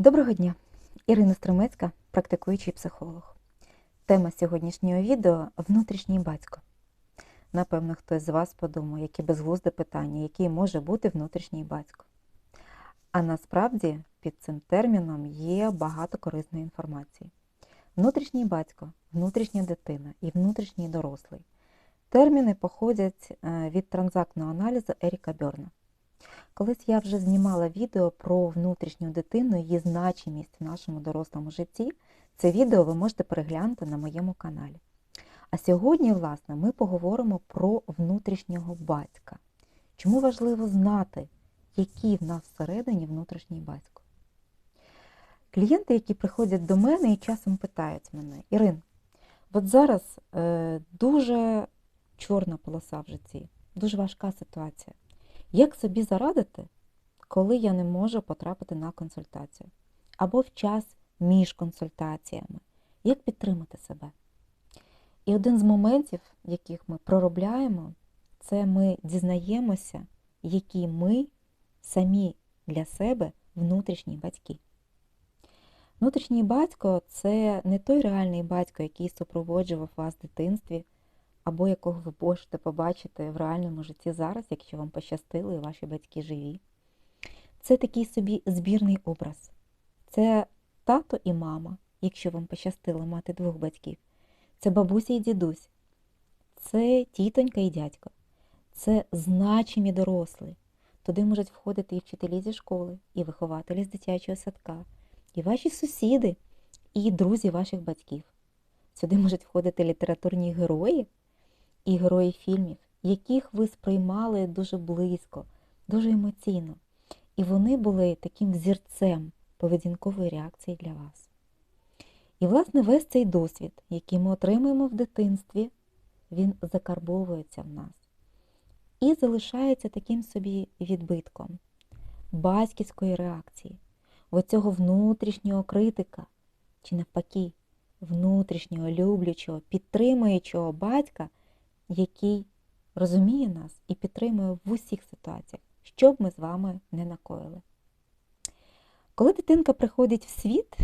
Доброго дня! Ірина Стремецька, практикуючий психолог. Тема сьогоднішнього відео внутрішній батько. Напевно, хтось з вас подумає, яке безглузде питання, який може бути внутрішній батько. А насправді під цим терміном є багато корисної інформації. Внутрішній батько, внутрішня дитина і внутрішній дорослий. Терміни походять е, від транзактного аналізу Еріка Бьорна. Колись я вже знімала відео про внутрішню дитину і її значимість в нашому дорослому житті. Це відео ви можете переглянути на моєму каналі. А сьогодні, власне, ми поговоримо про внутрішнього батька. Чому важливо знати, який в нас всередині внутрішній батько? Клієнти, які приходять до мене і часом питають мене, Ірин, от зараз е, дуже чорна полоса в житті, дуже важка ситуація. Як собі зарадити, коли я не можу потрапити на консультацію? Або в час між консультаціями? Як підтримати себе? І один з моментів, яких ми проробляємо, це ми дізнаємося, які ми самі для себе внутрішні батьки. Внутрішній батько це не той реальний батько, який супроводжував вас в дитинстві, або якого ви можете побачити в реальному житті зараз, якщо вам пощастило і ваші батьки живі. Це такий собі збірний образ. Це тато і мама, якщо вам пощастило мати двох батьків. Це бабуся і дідусь, це тітонька і дядько, це значимі дорослі. Туди можуть входити і вчителі зі школи, і вихователі з дитячого садка, і ваші сусіди, і друзі ваших батьків. Сюди можуть входити літературні герої і герої фільмів, яких ви сприймали дуже близько, дуже емоційно. І вони були таким взірцем поведінкової реакції для вас. І, власне, весь цей досвід, який ми отримуємо в дитинстві, він закарбовується в нас і залишається таким собі відбитком батьківської реакції, оцього внутрішнього критика, чи навпаки, внутрішнього люблячого, підтримуючого батька, який розуміє нас і підтримує в усіх ситуаціях, що б ми з вами не накоїли. Коли дитинка приходить в світ,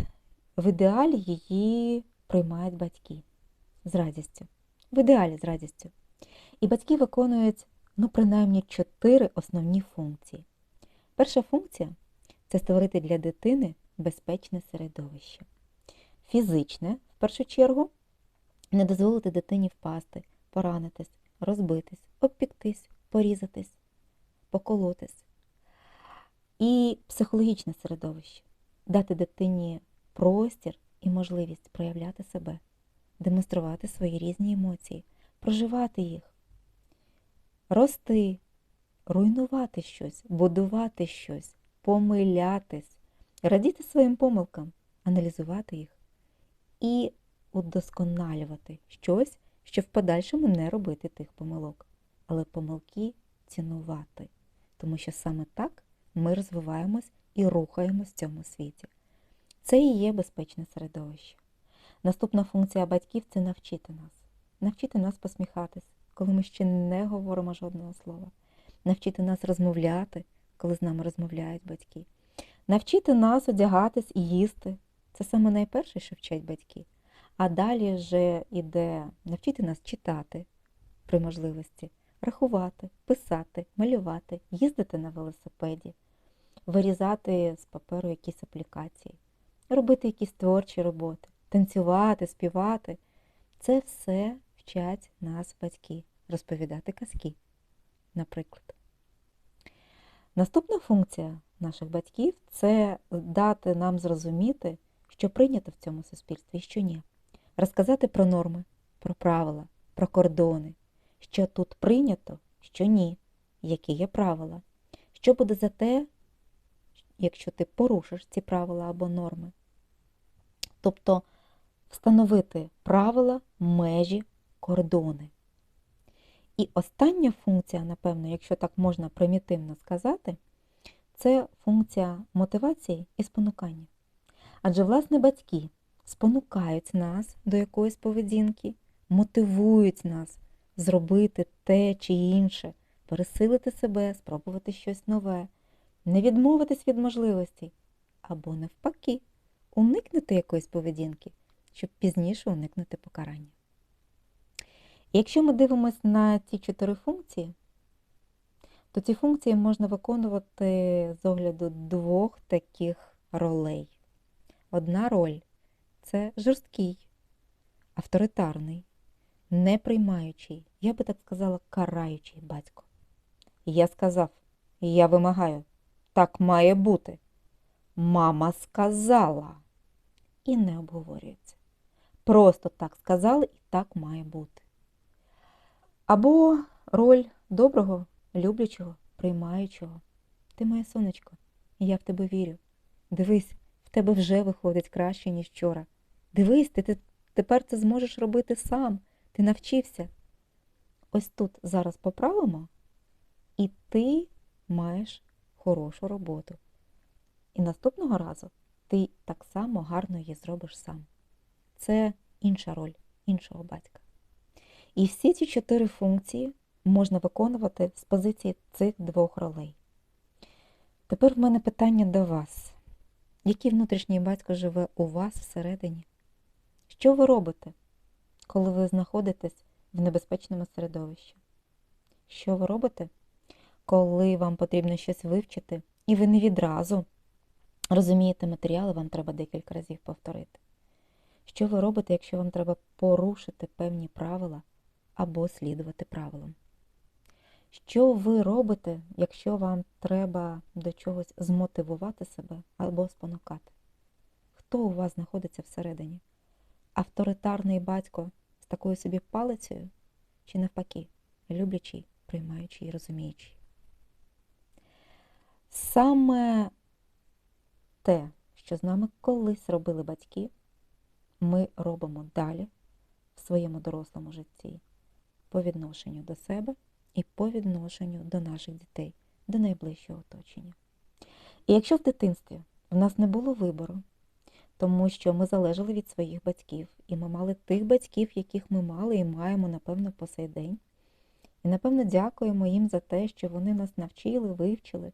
в ідеалі її приймають батьки з радістю. В ідеалі з радістю. І батьки виконують, ну, принаймні, чотири основні функції. Перша функція це створити для дитини безпечне середовище. Фізичне, в першу чергу, не дозволити дитині впасти, поранитись, розбитись, обпіктись, порізатись, поколотись. І психологічне середовище дати дитині простір і можливість проявляти себе, демонструвати свої різні емоції, проживати їх, рости, руйнувати щось, будувати щось, помилятись, радіти своїм помилкам, аналізувати їх і удосконалювати щось, щоб в подальшому не робити тих помилок, але помилки цінувати, тому що саме так ми розвиваємось і рухаємось в цьому світі. Це і є безпечне середовище. Наступна функція батьків це навчити нас. Навчити нас посміхатись, коли ми ще не говоримо жодного слова. Навчити нас розмовляти, коли з нами розмовляють батьки. Навчити нас одягатись і їсти. Це саме найперше, що вчать батьки. А далі вже іде навчити нас читати при можливості, рахувати, писати, малювати, їздити на велосипеді, вирізати з паперу якісь аплікації, робити якісь творчі роботи, танцювати, співати. Це все вчать нас батьки, розповідати казки, наприклад. Наступна функція наших батьків це дати нам зрозуміти, що прийнято в цьому суспільстві і що ні. Розказати про норми, про правила, про кордони, що тут прийнято, що ні, які є правила, що буде за те, якщо ти порушиш ці правила або норми. Тобто встановити правила, межі, кордони. І остання функція, напевно, якщо так можна примітивно сказати, це функція мотивації і спонукання. Адже, власне, батьки спонукають нас до якоїсь поведінки, мотивують нас зробити те чи інше, пересилити себе, спробувати щось нове, не відмовитись від можливостей, або навпаки, уникнути якоїсь поведінки, щоб пізніше уникнути покарання. Якщо ми дивимося на ці чотири функції, то ці функції можна виконувати з огляду двох таких ролей. Одна роль це жорсткий, авторитарний, неприймаючий, я би так сказала, караючий батько. Я сказав, я вимагаю, так має бути. Мама сказала. І не обговорюється. Просто так сказали і так має бути. Або роль доброго, люблячого, приймаючого. Ти моє сонечко, я в тебе вірю. Дивись, в тебе вже виходить краще, ніж вчора. Дивись, ти, тепер це зможеш робити сам. Ти навчився. Ось тут зараз поправимо, і ти маєш хорошу роботу. І наступного разу ти так само гарно її зробиш сам. Це інша роль іншого батька. І всі ці чотири функції можна виконувати з позиції цих двох ролей. Тепер в мене питання до вас. Який внутрішній батько живе у вас всередині? Що ви робите, коли ви знаходитесь в небезпечному середовищі? Що ви робите, коли вам потрібно щось вивчити, і ви не відразу розумієте матеріали, вам треба декілька разів повторити? Що ви робите, якщо вам треба порушити певні правила або слідувати правилам? Що ви робите, якщо вам треба до чогось змотивувати себе або спонукати? Хто у вас знаходиться всередині? Авторитарний батько з такою собі палицею чи навпаки, люблячий, приймаючий і розуміючий? Саме те, що з нами колись робили батьки, ми робимо далі в своєму дорослому житті по відношенню до себе і по відношенню до наших дітей, до найближчого оточення. І якщо в дитинстві в нас не було вибору, тому що ми залежали від своїх батьків, і ми мали тих батьків, яких ми мали і маємо, напевно, по сей день. І, напевно, дякуємо їм за те, що вони нас навчили, вивчили,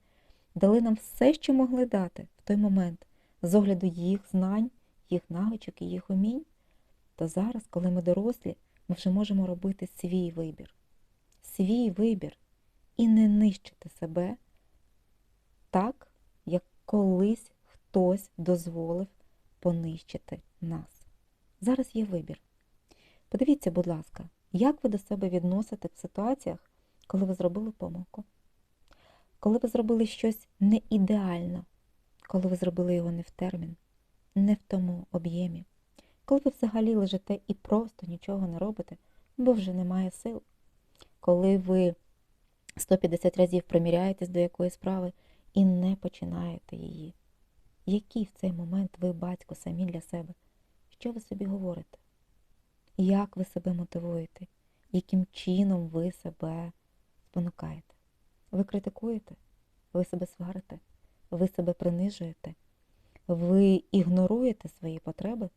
дали нам все, що могли дати в той момент, з огляду їх знань, їх навичок і їх умінь, то зараз, коли ми дорослі, ми вже можемо робити свій вибір. Свій вибір і не нищити себе так, як колись хтось дозволив понищити нас. Зараз є вибір. Подивіться, будь ласка, як ви до себе відносите в ситуаціях, коли ви зробили помилку, коли ви зробили щось не ідеально, коли ви зробили його не в термін, не в тому об'ємі, коли ви взагалі лежите і просто нічого не робите, бо вже немає сил, коли ви 150 разів приміряєтесь до якоїсь справи і не починаєте її. Який в цей момент ви, батько, самі для себе? Що ви собі говорите? Як ви себе мотивуєте? Яким чином ви себе спонукаєте? Ви критикуєте? Ви себе сварите? Ви себе принижуєте? Ви ігноруєте свої потреби?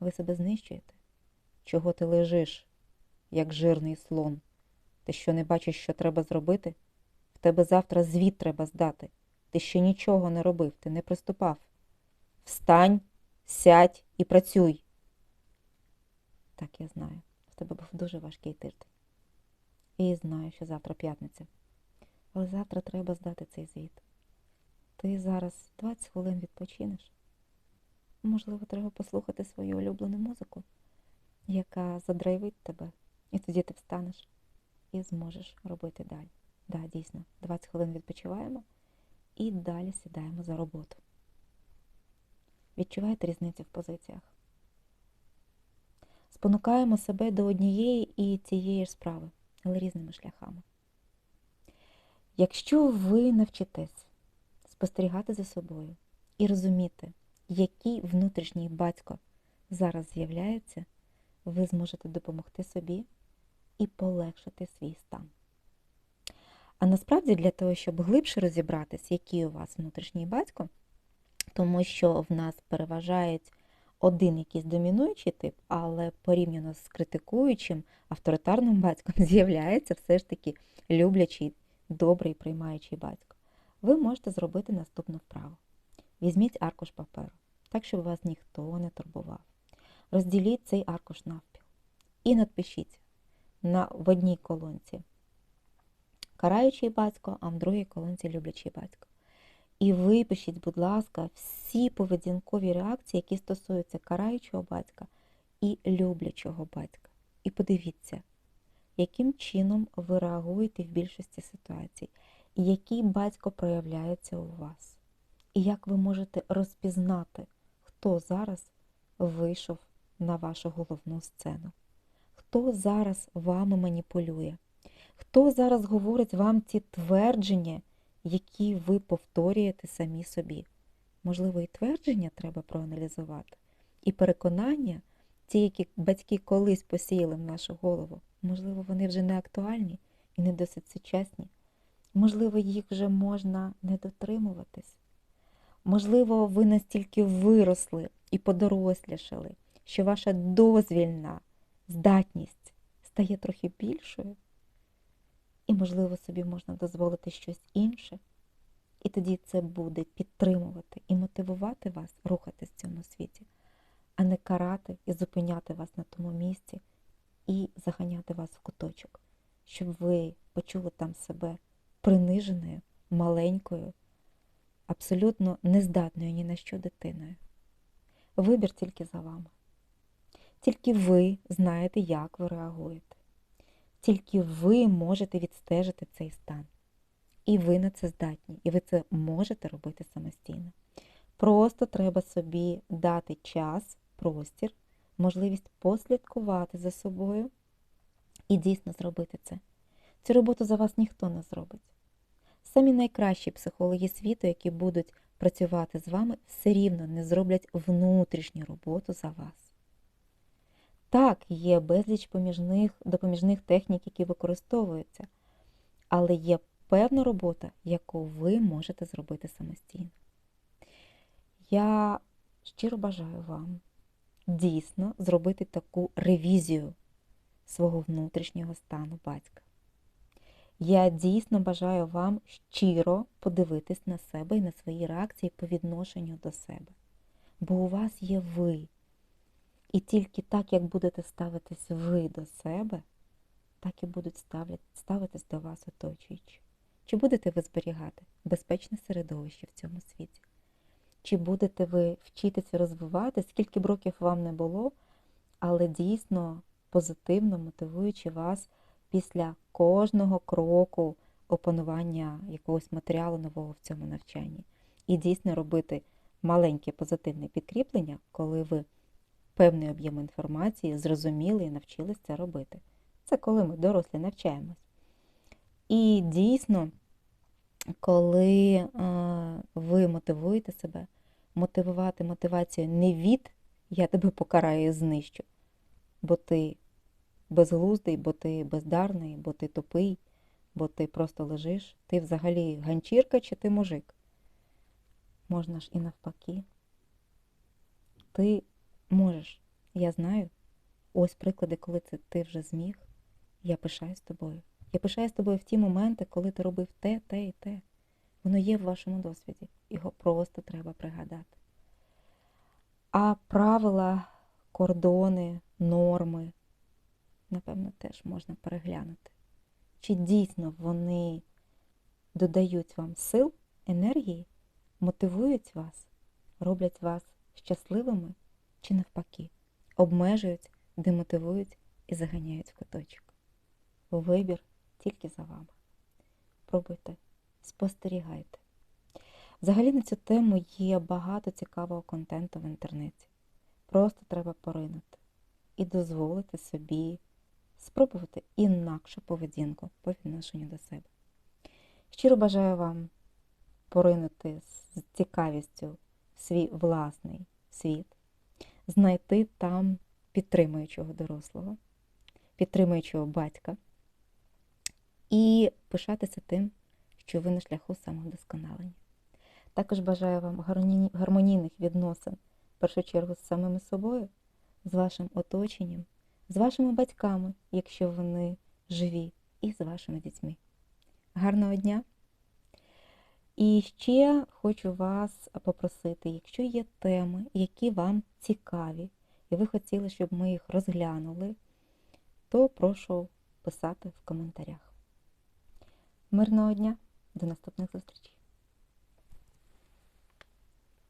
Ви себе знищуєте? Чого ти лежиш, як жирний слон? Ти що не бачиш, що треба зробити? В тебе завтра звіт треба здати. Ти ще нічого не робив, ти не приступав. Встань, сядь і працюй. Так, я знаю. В тебе був дуже важкий тиждень. І знаю, що завтра п'ятниця. Але завтра треба здати цей звіт. Ти зараз 20 хвилин відпочинеш. Можливо, треба послухати свою улюблену музику, яка задрайвить тебе, і тоді ти встанеш і зможеш робити далі. Так, да, дійсно, 20 хвилин відпочиваємо і далі сідаємо за роботу. Відчуваєте різницю в позиціях? Спонукаємо себе до однієї і цієї ж справи, але різними шляхами. Якщо ви навчитесь спостерігати за собою і розуміти, який внутрішній батько зараз з'являється, ви зможете допомогти собі і полегшити свій стан. А насправді для того, щоб глибше розібратись, який у вас внутрішній батько, тому що в нас переважають один якийсь домінуючий тип, але порівняно з критикуючим, авторитарним батьком з'являється все ж таки люблячий, добрий, приймаючий батько. Ви можете зробити наступну вправу. Візьміть аркуш паперу, так, щоб вас ніхто не турбував. Розділіть цей аркуш навпіл і надпишіть на, в одній колонці караючий батько, а в другій колонці люблячий батько. І випишіть, будь ласка, всі поведінкові реакції, які стосуються караючого батька і люблячого батька. І подивіться, яким чином ви реагуєте в більшості ситуацій, який батько проявляється у вас. І як ви можете розпізнати, хто зараз вийшов на вашу головну сцену, хто зараз вами маніпулює, хто зараз говорить вам ці твердження, які ви повторюєте самі собі. Можливо, і твердження треба проаналізувати, і переконання, ті, які батьки колись посіяли в нашу голову, можливо, вони вже не актуальні і не досить сучасні. Можливо, їх вже можна не дотримуватись. Можливо, ви настільки виросли і подорослішали, що ваша дозвільна здатність стає трохи більшою, і, можливо, собі можна дозволити щось інше, і тоді це буде підтримувати і мотивувати вас рухатись в цьому світі, а не карати і зупиняти вас на тому місці і заганяти вас в куточок, щоб ви почули там себе приниженою, маленькою, абсолютно нездатною ні на що дитиною. Вибір тільки за вами. Тільки ви знаєте, як ви реагуєте. Тільки ви можете відстежити цей стан. І ви на це здатні, і ви це можете робити самостійно. Просто треба собі дати час, простір, можливість послідкувати за собою і дійсно зробити це. Цю роботу за вас ніхто не зробить. Самі найкращі психологи світу, які будуть працювати з вами, все рівно не зроблять внутрішню роботу за вас. Так, є безліч поміжних, допоміжних технік, які використовуються, але є певна робота, яку ви можете зробити самостійно. Я щиро бажаю вам дійсно зробити таку ревізію свого внутрішнього стану батька. Я дійсно бажаю вам щиро подивитись на себе і на свої реакції по відношенню до себе. Бо у вас є ви. І тільки так, як будете ставитись ви до себе, так і будуть ставитись до вас оточуючі. Чи будете ви зберігати безпечне середовище в цьому світі? Чи будете ви вчитися розвивати, скільки б років вам не було, але дійсно позитивно мотивуючи вас після кожного кроку опанування якогось матеріалу нового в цьому навчанні. І дійсно робити маленьке позитивне підкріплення, коли ви певний об'єм інформації зрозуміли і навчились це робити. Це коли ми дорослі навчаємось. І дійсно, коли е, ви мотивуєте себе, мотивувати мотивацію не від я тебе покараю і знищу, бо ти безглуздий, бо ти бездарний, бо ти тупий, бо ти просто лежиш, ти взагалі ганчірка чи ти мужик. Можна ж і навпаки. Ти можеш, я знаю. Ось приклади, коли це ти вже зміг. Я пишаюсь тобою. Я пишаюсь тобою в ті моменти, коли ти робив те, те і те. Воно є в вашому досвіді. Його просто треба пригадати. А правила, кордони, норми, напевно, теж можна переглянути. Чи дійсно вони додають вам сил, енергії, мотивують вас, роблять вас щасливими чи навпаки, обмежують, демотивують і заганяють в куточок. Вибір тільки за вами. Пробуйте, спостерігайте. Взагалі на цю тему є багато цікавого контенту в інтернеті. Просто треба поринути і дозволити собі спробувати інакшу поведінку по відношенню до себе. Щиро бажаю вам поринути з цікавістю в свій власний світ, знайти там підтримуючого дорослого, підтримуючого батька і пишатися тим, що ви на шляху самовдосконалення. Також бажаю вам гармонійних відносин, в першу чергу, з самими собою, з вашим оточенням, з вашими батьками, якщо вони живі, і з вашими дітьми. Гарного дня! І ще хочу вас попросити, якщо є теми, які вам цікаві, і ви хотіли, щоб ми їх розглянули, то прошу писати в коментарях. Мирного дня, до наступних зустрічей!